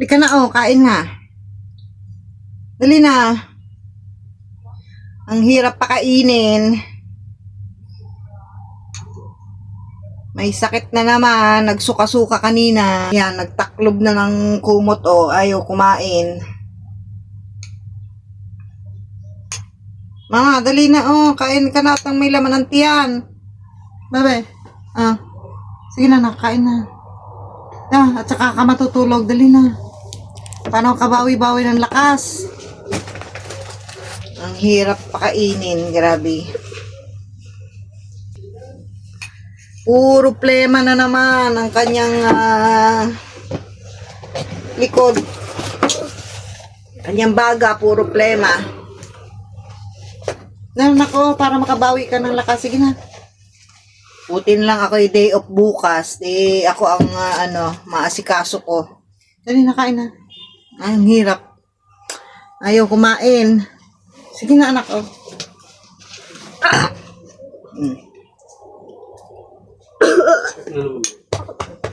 Hindi ka na, oh, kain nga. Dali na. Ang hirap pakainin. May sakit na naman, nagsuka-suka kanina. Yan, nagtaklob na ng kumot, oh, ayaw kumain. Mga, dali na, oh, kain ka na at may laman ng tiyan. Babe, ah, sige na, nakain na. Ah, at saka ka matutulog, dali na. Paano ka bawi-bawi ng lakas? Ang hirap pakainin, grabe. Puro plema na naman ang kanyang ah, likod. Kanyang baga, puro plema. Na, nako, para makabawi ka ng lakas. Sige na. Putin lang ako yung day of bukas. Eh, ako ang ah, ano, maasikaso ko. Dali na, kain na. Ay, ang hirap. Ayaw kumain. Sige na, anak, oh. Mm. Ano naman?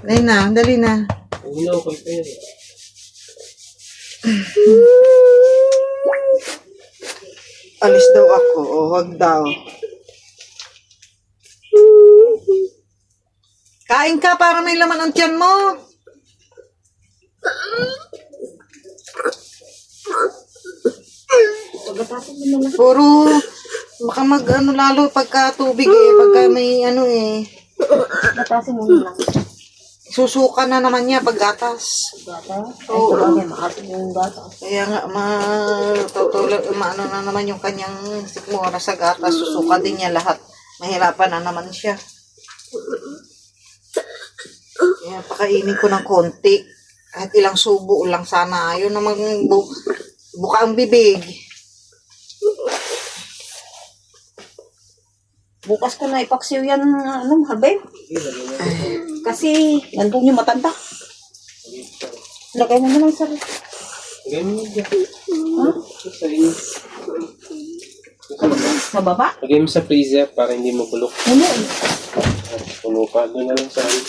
Dali na, dali na. Ako kayo. Alis daw ako, o wag daw. Kain ka para may laman ang tiyan mo. Puro, baka mag ano lalo pagka tubig eh, pagka may ano eh. Batasin mo lang. Susuka na naman niya pag gatas. Gata. Oo. Ay, makasin yung gata. Kaya nga, ma, tutulog, maano na naman yung kanyang sikmura sa gatas. Susuka din niya lahat. Mahirapan na naman siya. Kaya pakainin ko ng konti. Kahit ilang subo lang sana. Ayaw namang bu buka ang bibig. Bukas ko na ipaksiw yan, ano, harbe. Kasi, nandun yung matanda. Lagay mo na lang sa... Lagay mo dyan. Ha? Sa baba? Lagay mo sa freezer para hindi mo bulok. Ano? Puno pa. Doon na lang sa ano.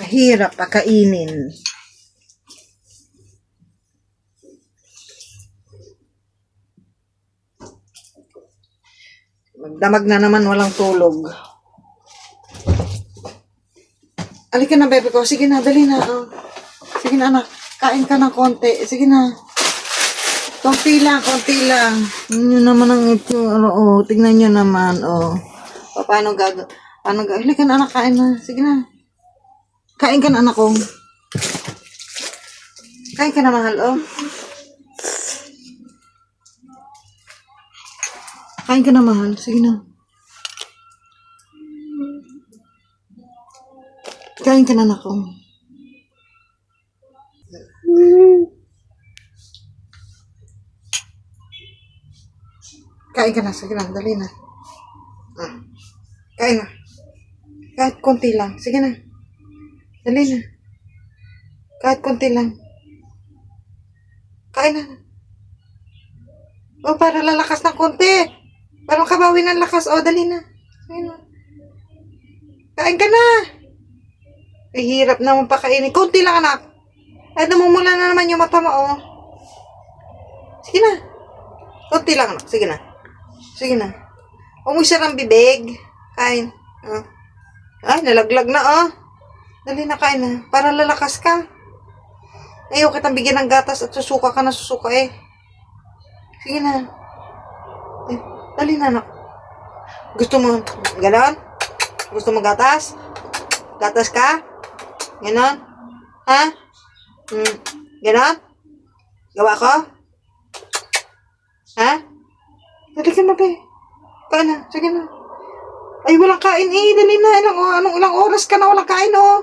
Mahirap pakainin. Magdamag na naman walang tulog. Alika na, bebe ko. Sige na, dali na. oh. Sige na, anak. Kain ka ng konti. Sige na. Konti lang, konti lang. Yun naman ang ito. Ano, oh, tignan nyo naman. Oh. Pa- Paano gag... Paano gag... Halika na, anak. Kain na. Sige na. Kain ka na, anak ko. Kain ka na, mahal, oh. Kain ka na, mahal. Sige na. Kain ka na, anak ko. Kain ka na. Sige na, dali na. Ah. Kain na. Kahit konti lang. Sige na. Dali na. Kahit konti lang. Kain na. O, para lalakas ng konti. Para makabawi ng lakas. O, dali na. Kain ka na. Ay, hirap naman pakainin. Konti lang, anak. Ay, namumula na naman yung mata mo, oh. Sige na. Konti lang, anak. Sige na. Sige na. Huwag mo isarang bibig. Kain. Oh. Ay, nalaglag na, oh. Dali na kain na. Para lalakas ka. Ayaw kitang bigyan ng gatas at susuka ka na susuka eh. Sige na. Dali na anak. Gusto mo ganon? Gusto mo gatas? Gatas ka? Ganon? Ha? Hmm. Ganon? Gawa ko? Ha? Dali ka na, be. Na. Sige na. Ay, walang kain eh. Dali na. Ilang, anong ilang oras ka na walang kain, oh.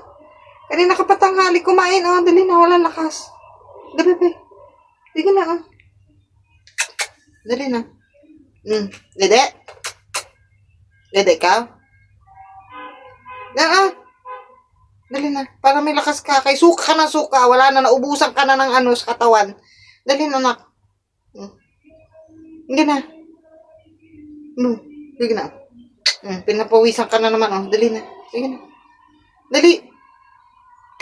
Kanina ka patanghali kumain, oh. Dali na, walang lakas. Dali, be. Sige na, oh. Dali na. Hmm. Dede? Dede ka? Na, ah. Dali na. Para may lakas ka. Kay suka ka ng suka. Wala na. Naubusan ka na ng ano sa katawan. Dali na, nak. Hmm. Hindi na. No. Sige na. Hmm. Pinapawisan ka na naman, oh. Dali na. Sige na. Dali.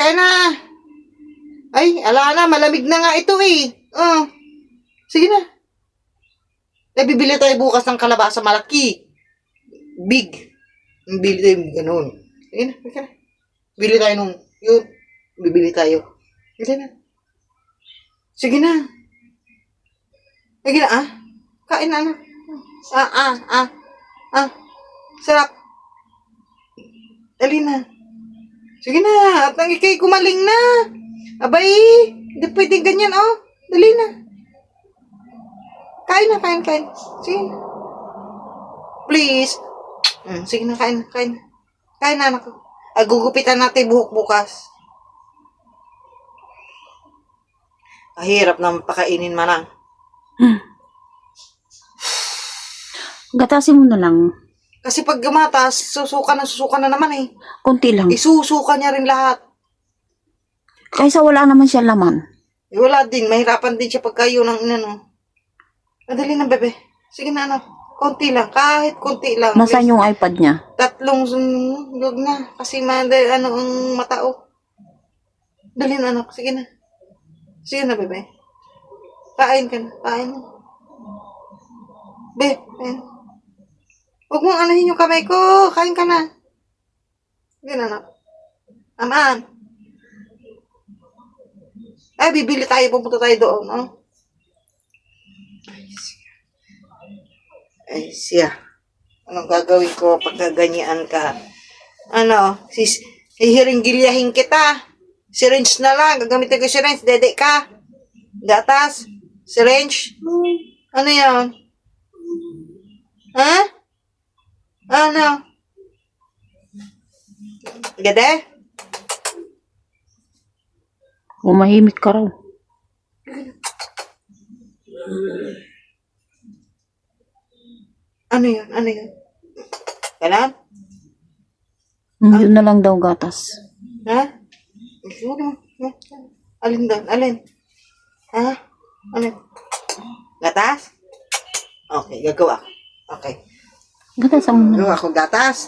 Kaya na. Ay, ala na, malamig na nga ito eh. Oh. Sige na. Eh, bibili tayo bukas ng kalabasa malaki. Big. Bibili tayo ganun. Sige na. Bili tayo nung, yun. Bibili tayo. Sige na. Sige na. Sige na, ah. Kain na, anak. Ah, ah, ah. Ah. Sarap. Dali na. Sige na, at ang ikay kumaling na. Abay, hindi pwede ganyan, oh. Dali na. Kain na, kain, kain. Sige na. Please. Mm, sige na, kain, kain. Kain na, anak. Ah, gugupitan natin buhok bukas. Kahirap naman pakainin manang. Gatasin mo na lang. Kasi pag gumatas, susuka na susuka na naman eh. Kunti lang. Isusuka niya rin lahat. Kaysa wala naman siya laman. Eh, wala din. Mahirapan din siya pagka yun ang inano. Madali na, bebe. Sige na, anak. Konti lang. Kahit konti lang. Nasaan yung iPad niya? Tatlong sunod na. Kasi mada, ano ang matao. Dali na, anak. Sige na. Sige na, bebe. Kain ka na. Kain na. Be, kain. Huwag mong anahin yung kamay ko. Kain ka na. Sige na, anak. Aman. Ay, bibili tayo. Pupunta tayo doon, no? Ay, siya. Ay, siya. Anong gagawin ko pag gaganyan ka? Ano? Sis, hihiringgilyahin kita. Syringe na lang. Gagamitin ko syringe. Dede ka. Gatas. Syringe. Ano yan? Ha? Ano? Gade? Umahimik ka raw. Ano yun? Ano yun? Ganon? Mm, Yun na lang daw gatas. Ha? Ano? Alin doon? Alin? Ha? Alin? Gatas? Okay, gagawa. ko. Okay. Gatasan mo na. Gagawa ko gatas.